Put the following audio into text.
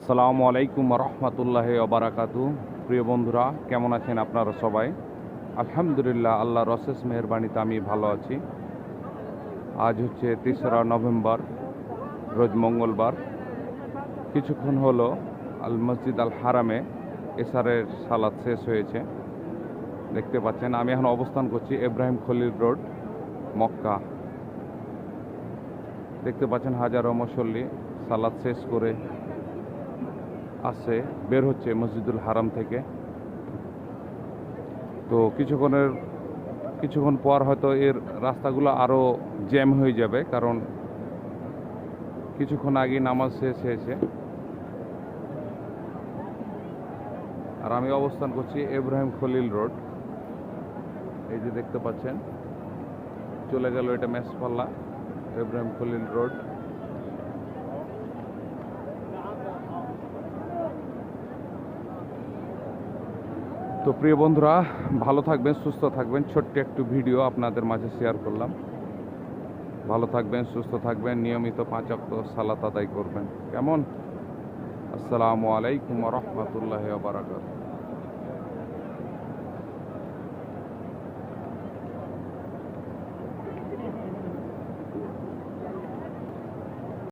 আসসালামু আলাইকুম রহমতুল্লাহ অবরাকাতু প্রিয় বন্ধুরা, কেমন আছেন আপনারা সবাই? আলহামদুলিল্লাহ আল্লাহ রসেস মেহরবানিতে আমি ভালো আছি। আজ হচ্ছে তেসরা নভেম্বর, রোজ মঙ্গলবার। কিছুক্ষণ হলো আল মসজিদ আল হারামে এসারের সালাদ শেষ হয়েছে। দেখতে পাচ্ছেন, আমি এখন অবস্থান করছি ইব্রাহিম খলিল রোড, মক্কা। দেখতে পাচ্ছেন হাজারো মুসল্লি সালাদ শেষ করে আসছে বের হচ্ছে মসজিদুল হারাম থেকে। তো কিছুক্ষণের, কিছুক্ষণ পর হয়তো এর রাস্তাগুলো আরও জ্যাম হয়ে যাবে, কারণ কিছুক্ষণ আগে নামাজ শেষ হয়েছে। আর আমি অবস্থান করছি ইব্রাহিম খলিল রোড। এই যে দেখতে পাচ্ছেন, চলে গেল এটা মেসপাল্লা ইব্রাহিম খলিল রোড। তো প্রিয় বন্ধুরা, ভালো থাকবেন, সুস্থ থাকবেন। ছোট্ট একটু ভিডিও আপনাদের মাঝে শেয়ার করলাম। ভালো থাকবেন, সুস্থ থাকবেন, নিয়মিত পাঁচ অক্ত সালাত আদায় করবেন। কেমন? আসসালামু আলাইকুম রহমতুল্লাহ বারাকাত